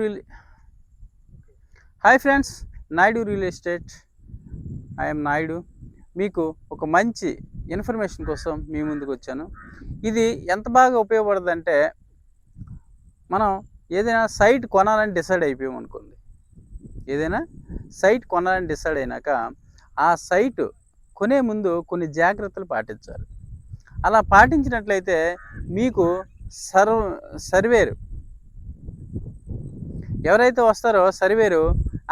Real hi friends Naidu real estate I'm Naidu మీకు ఒక మంచి ఇన్ఫర్మేషన్ కోసం మీ ముందుకు వచ్చాను. ఇది ఎంత బాగా ఉపయోగపడుతుందంటే మనం ఏదైనా సైట్ కొనాలని డిసైడ్ అయిపోయాం అనుకోండి. ఏదైనా సైట్ కొనాలని డిసైడ్ అయినాక ఆ సైట్ కొనే ముందు కొన్ని జాగ్రత్తలు పాటించాలి. అలా పాటించినట్లయితే మీకు సర్వ్ సర్వేరు ఎవరైతే వస్తారో సర్వేరు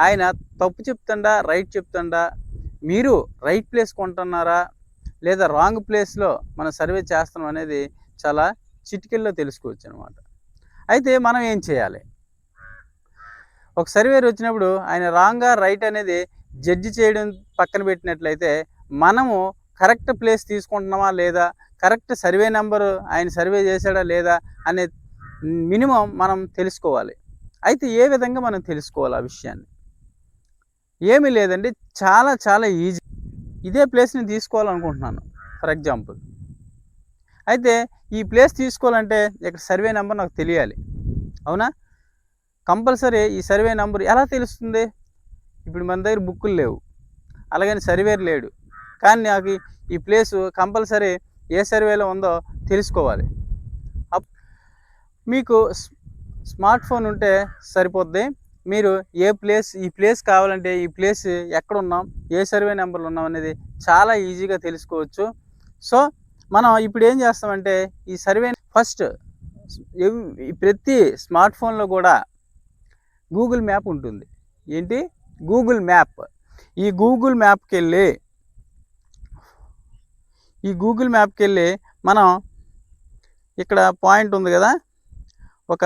ఆయన తప్పు చెప్తుండా రైట్ చెప్తుండా మీరు రైట్ ప్లేస్ కొంటున్నారా లేదా రాంగ్ ప్లేస్లో మనం సర్వే చేస్తున్నాం అనేది చాలా చిటికెల్లో తెలుసుకోవచ్చు అనమాట అయితే మనం ఏం చేయాలి? ఒక సర్వేర్ వచ్చినప్పుడు ఆయన రాంగా రైట్ అనేది జడ్జి చేయడం పక్కన పెట్టినట్లయితే మనము కరెక్ట్ ప్లేస్ తీసుకుంటున్నామా లేదా కరెక్ట్ సర్వే నెంబరు ఆయన సర్వే చేశాడా లేదా అనే మినిమం మనం తెలుసుకోవాలి. అయితే ఏ విధంగా మనం తెలుసుకోవాలి ఆ విషయాన్ని? ఏమీ లేదండి. చాలా చాలా ఈజీ. ఇదే ప్లేస్ని తీసుకోవాలనుకుంటున్నాను. For example. అయితే ఈ ప్లేస్ తీసుకోవాలంటే ఇక్కడ సర్వే నెంబర్ నాకు తెలియాలి. అవునా? కంపల్సరీ ఈ సర్వే నెంబర్ ఎలా తెలుస్తుంది? ఇప్పుడు మన దగ్గర బుక్కులు లేవు. అలాగని సర్వేర్ లేడు. కానీ నాకు ఈ- ప్లేసు కంపల్సరీ ఏ సర్వేలో ఉందో తెలుసుకోవాలి. అప్- మీకు స్మార్ట్ ఫోన్ ఉంటే సరిపోద్ది. మీరు ఏ ప్లేస్ ఈ ప్లేస్ కావాలంటే ఈ ప్లేస్ ఎక్కడ ఉన్నాం ఏ సర్వే నెంబర్లు ఉన్నాం అనేది చాలా ఈజీగా తెలుసుకోవచ్చు. సో మనం ఇప్పుడు ఏం చేస్తామంటే ఈ సర్వే ఫస్ట్ ప్రతి స్మార్ట్ ఫోన్లో కూడా గూగుల్ మ్యాప్ ఉంటుంది. ఏంటి? Google map. ఈ గూగుల్ మ్యాప్కి వెళ్ళి ఈ గూగుల్ మ్యాప్కి వెళ్ళి మనం ఇక్కడ పాయింట్ ఉంది కదా ఒక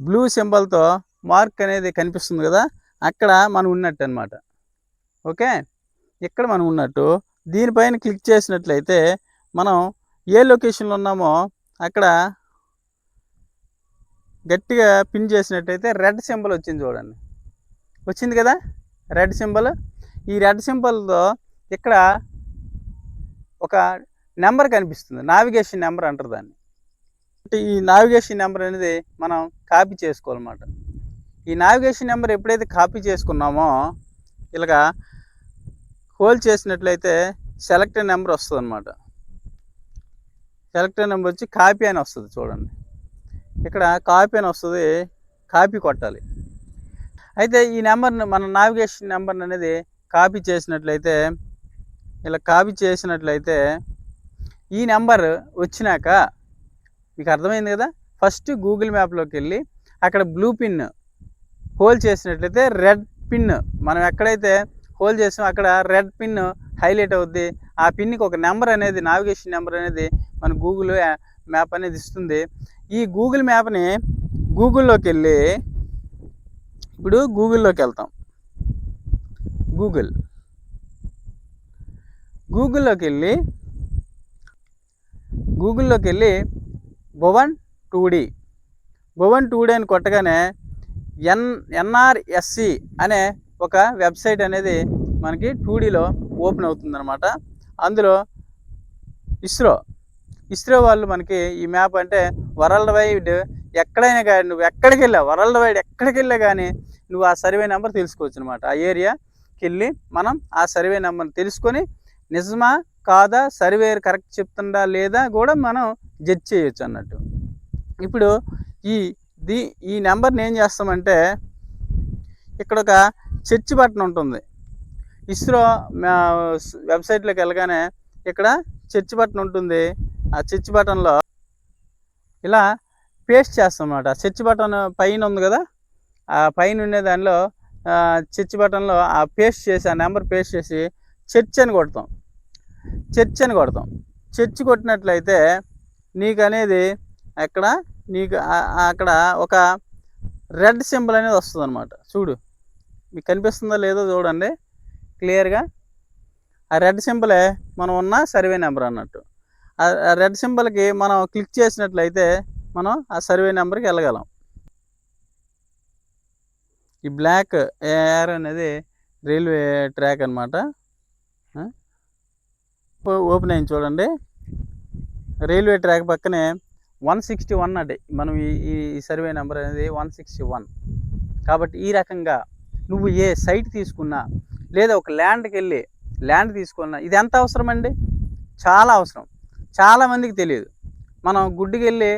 బ్లూ సింబల్తో మార్క్ అనేది కనిపిస్తుంది కదా అక్కడ మనం ఉన్నట్టు అనమాట ఓకే? ఇక్కడ మనం ఉన్నట్టు. దీనిపైన క్లిక్ చేసినట్లయితే మనం ఏ లొకేషన్లో ఉన్నామో అక్కడ గట్టిగా పిన్ చేసినట్టయితే రెడ్ సింబల్ వచ్చింది చూడండి. వచ్చింది కదా? Red symbol. ఈ రెడ్ సింబల్తో ఇక్కడ ఒక నెంబర్ కనిపిస్తుంది. నావిగేషన్ నెంబర్ అంటారు దాన్ని. అంటే ఈ నావిగేషన్ నెంబర్ అనేది మనం కాపీ చేసుకోవాలన్నమాట. ఈ నావిగేషన్ నెంబర్ ఎప్పుడైతే కాపీ చేసుకున్నామో ఇలాగా హోల్డ్ చేసినట్లయితే సెలెక్టెడ్ నెంబర్ వస్తుంది అనమాట సెలెక్టెడ్ నెంబర్ వచ్చి కాపీ అని వస్తుంది చూడండి. ఇక్కడ కాపీ అని వస్తుంది కాపీ కొట్టాలి. అయితే ఈ నెంబర్ని మన నావిగేషన్ నెంబర్ అనేది కాపీ చేసినట్లయితే ఇలా కాపీ చేసినట్లయితే ఈ నెంబర్ వచ్చినాక మీకు అర్థమైంది కదా? ఫస్ట్ గూగుల్ మ్యాప్లోకి వెళ్ళి అక్కడ బ్లూ పిన్ హోల్ చేసినట్లయితే రెడ్ పిన్ మనం ఎక్కడైతే హోల్ చేసాం అక్కడ రెడ్ పిన్ హైలైట్ అవుద్ది. ఆ పిన్కి ఒక నెంబర్ అనేది నావిగేషన్ నెంబర్ అనేది మన గూగుల్ మ్యాప్ అనేది ఇస్తుంది. ఈ గూగుల్ మ్యాప్ని గూగుల్లోకి వెళ్ళి ఇప్పుడు గూగుల్లోకి వెళ్తాం. గూగుల్ గూగుల్లోకి వెళ్ళి గూగుల్లోకి వెళ్ళి Bhuvan two D Bhuvan two అని కొట్టగానే ఎన్ ఎన్ఆర్ఎస్సి అనే ఒక వెబ్సైట్ అనేది మనకి టూడీలో ఓపెన్ అవుతుందన్నమాట. అందులో ఇస్రో ఇస్రో వాళ్ళు మనకి ఈ మ్యాప్ అంటే వరల్డ్ వైడ్ ఎక్కడైనా కానీ నువ్వు ఎక్కడికి వెళ్ళావు వరల్డ్ వైడ్ ఎక్కడికి వెళ్ళా కానీ నువ్వు ఆ సర్వే నెంబర్ తెలుసుకోవచ్చు అనమాట ఆ ఏరియాకి వెళ్ళి మనం ఆ సర్వే నెంబర్ తెలుసుకొని నిజమా? కాదా? సర్వేర్ కరెక్ట్ చెప్తుందా లేదా కూడా మనం జడ్జ్ చేయొచ్చు అన్నట్టు. ఇప్పుడు ఈ దీ ఈ నెంబర్ని ఏం చేస్తామంటే ఇక్కడ ఒక చర్చ్ బటన్ ఉంటుంది. ఇస్రో వెబ్సైట్లోకి వెళ్ళగానే ఇక్కడ చర్చ్ బటన్ ఉంటుంది. ఆ చర్చ్ బటన్లో ఇలా పేస్ట్ చేస్తాం అన్నమాట చర్చ్ బటన్ పైన ఉంది కదా? ఆ పైన ఉండే దానిలో చర్చ్ బటన్లో ఆ పేస్ట్ చేసి ఆ నెంబర్ పేస్ట్ చేసి చర్చ్ అని కొడతాం. చర్చ్ అని కొడతాం. చర్చ్ కొట్టినట్లయితే నీకు అనేది అక్కడ నీకు అక్కడ ఒక రెడ్ సింబల్ అనేది వస్తుంది అనమాట చూడు. మీకు కనిపిస్తుందో లేదో చూడండి. క్లియర్గా? ఆ రెడ్ సింబలే మనం ఉన్న సర్వే నెంబర్ అన్నట్టు. ఆ ఆ రెడ్ సింబల్కి మనం క్లిక్ చేసినట్లయితే మనం ఆ సర్వే నెంబర్కి వెళ్ళగలం. ఈ బ్లాక్ ఏఆర్ అనేది రైల్వే ట్రాక్ అనమాట ఓపెన్ అయింది చూడండి. రైల్వే ట్రాక్ పక్కనే వన్ సిక్స్టీ వన్ అంటే మనం ఈ ఈ సర్వే నెంబర్ అనేది వన్ సిక్స్టీ వన్. కాబట్టి ఈ రకంగా నువ్వు ఏ సైట్ తీసుకున్నా లేదా ఒక ల్యాండ్కి వెళ్ళి ల్యాండ్ తీసుకున్నా ఇది ఎంత అవసరం అండి? చాలా అవసరం. చాలామందికి తెలియదు. మనం గుడ్డికి వెళ్ళి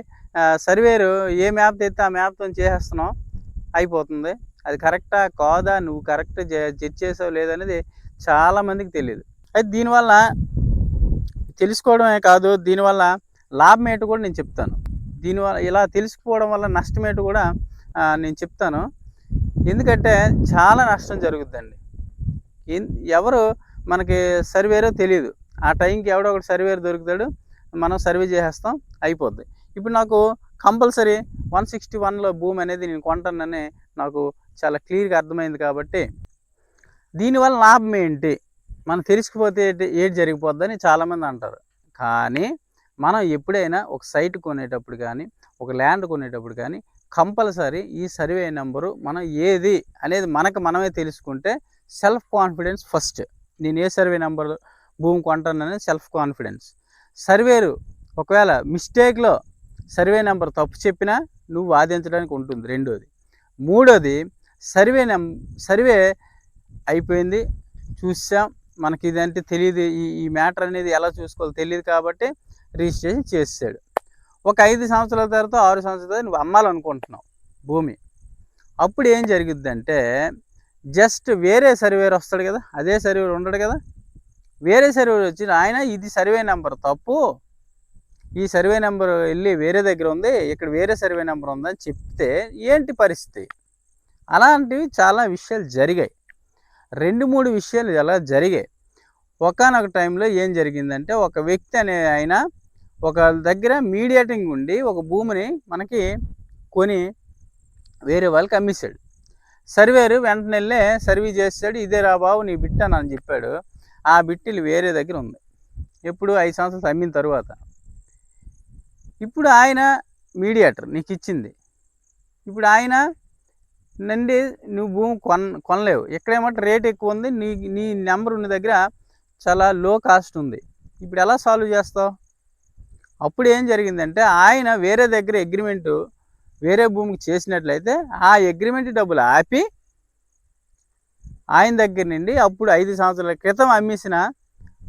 సర్వేరు ఏ మ్యాప్ తెస్తే ఆ మ్యాప్తో చేసేస్తున్నాం అయిపోతుంది. అది కరెక్టా కాదా? నువ్వు కరెక్ట్ జడ్జ్ చేసావు లేదనేది చాలామందికి తెలియదు. అయితే దీనివల్ల తెలుసుకోవడమే కాదు దీనివల్ల లాభం ఏంటో కూడా నేను చెప్తాను. దీనివల్ల ఇలా తెలుసుకోవడం వల్ల నష్టం ఏంటో కూడా నేను చెప్తాను. ఎందుకంటే చాలా నష్టం జరుగుద్దండి. ఎవరు మనకి సర్వేరో తెలియదు ఆ టైంకి ఎవడో ఒకటి సర్వేర్ దొరుకుతాడు మనం సర్వే చేసేస్తాం అయిపోద్ది. ఇప్పుడు నాకు కంపల్సరీ వన్ సిక్స్టీ వన్లో భూమి అనేది నేను కొంటానని నాకు చాలా క్లియర్గా అర్థమైంది కాబట్టి దీనివల్ల లాభం ఏంటి? మనం తెలుసుకుపోతే ఏది జరిగిపోద్దని చాలామంది అంటారు. కానీ మనం ఎప్పుడైనా ఒక సైట్ కొనేటప్పుడు కానీ ఒక ల్యాండ్ కొనేటప్పుడు కానీ కంపల్సరీ ఈ సర్వే నెంబరు మనం ఏది అనేది మనకు మనమే తెలుసుకుంటే సెల్ఫ్ కాన్ఫిడెన్స్ ఫస్ట్. నేను ఏ సర్వే నెంబర్ భూమి కొంటానని సెల్ఫ్ కాన్ఫిడెన్స్. సర్వేరు ఒకవేళ మిస్టేక్లో సర్వే నెంబర్ తప్పు చెప్పినా నువ్వు వాదించడానికి ఉంటుంది రెండోది. మూడోది సర్వే నెం సర్వే అయిపోయింది చూసాం మనకి ఇదంటే తెలియదు ఈ ఈ మ్యాటర్ అనేది ఎలా చూసుకోవాలో తెలియదు కాబట్టి రిజిస్ట్రేషన్ చేసాడు ఒక ఐదు సంవత్సరాల తర్వాత ఆరు సంవత్సరాల తర్వాత నువ్వు అమ్మాలనుకుంటున్నావు భూమి. అప్పుడు ఏం జరుగుద్దంటే జస్ట్ వేరే సర్వేర్ వస్తాడు కదా అదే సర్వేర్ ఉండడు కదా. వేరే సర్వేర్ వచ్చి ఆయన ఇది సర్వే నెంబర్ తప్పు. ఈ సర్వే నెంబర్ వెళ్ళి వేరే దగ్గర ఉంది ఇక్కడ వేరే సర్వే నెంబర్ ఉందని చెప్తే ఏంటి పరిస్థితి? అలాంటివి చాలా విషయాలు జరిగాయి. రెండు మూడు విషయాలు ఎలా జరిగాయి ఒకనొక టైంలో ఏం జరిగిందంటే ఒక వ్యక్తి అనే ఆయన ఒక దగ్గర మీడియేటింగ్ ఉండి ఒక భూమిని మనకి కొని వేరే వాళ్ళకి అమ్మేశాడు. సర్వేరు వెంటనే వెళ్ళే సర్వీ చేస్తాడు ఇదే రా బాబు నీ బిట్ట అని చెప్పాడు. ఆ బిట్టిలు వేరే దగ్గర ఉంది. ఎప్పుడు ఐదు సంవత్సరాలు అమ్మిన తర్వాత. ఇప్పుడు ఆయన మీడియేటర్ నీకు ఇచ్చింది. ఇప్పుడు ఆయన నుండి నువ్వు భూమి కొన కొనలేవు. ఎక్కడేమంటే రేట్ ఎక్కువ ఉంది నీ నీ నెంబర్ ఉన్న దగ్గర చాలా లో కాస్ట్ ఉంది. ఇప్పుడు ఎలా సాల్వ్ చేస్తావు? అప్పుడు ఏం జరిగిందంటే ఆయన వేరే దగ్గర అగ్రిమెంట్ వేరే భూమికి చేసినట్లయితే ఆ అగ్రిమెంట్ డబ్బులు ఆపి ఆయన దగ్గర నుండి అప్పుడు ఐదు సంవత్సరాల క్రితం అమ్మేసిన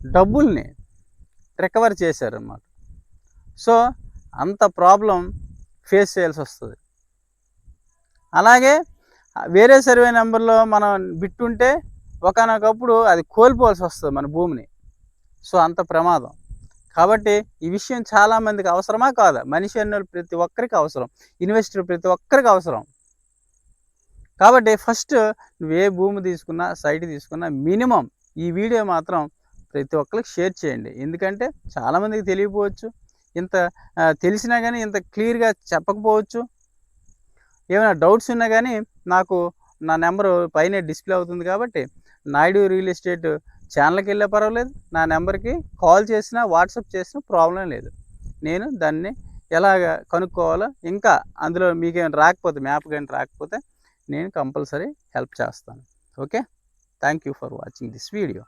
డబ్బుల్ని రికవర్ చేశారన్నమాట. సో అంత ప్రాబ్లం ఫేస్ చేయాల్సి వస్తుంది. అలాగే వేరే సర్వే నెంబర్లో మనం బిట్టుంటే ఒకనొకప్పుడు అది కోల్పోవాల్సి వస్తుంది మన భూమిని. సో అంత ప్రమాదం. కాబట్టి ఈ విషయం చాలామందికి అవసరమా కాదా? మనిషి అన్న ప్రతి ఒక్కరికి అవసరం. ఇన్వెస్టర్ ప్రతి ఒక్కరికి అవసరం. కాబట్టి ఫస్ట్ నువ్వు ఏ భూమి తీసుకున్నా సైట్ తీసుకున్నా మినిమం ఈ వీడియో మాత్రం ప్రతి ఒక్కరికి షేర్ చేయండి. ఎందుకంటే చాలామందికి తెలియకపోవచ్చు ఇంత తెలిసినా కానీ ఇంత క్లియర్గా చెప్పకపోవచ్చు. ఏమైనా డౌట్స్ ఉన్నా కానీ నాకు నా నెంబరు పైన డిస్ప్లే అవుతుంది కాబట్టి నాయుడు రియల్ ఎస్టేట్ ఛానల్కి వెళ్ళే పర్వాలేదు. నా నెంబర్కి కాల్ చేసినా వాట్సాప్ చేసినా ప్రాబ్లం లేదు. నేను దాన్ని ఎలాగ కనుక్కోవాలో ఇంకా అందులో మీకేమైనా రాకపోతే మ్యాప్ కానీ రాకపోతే నేను కంపల్సరీ హెల్ప్ చేస్తాను. Okay? Thank you for watching this video.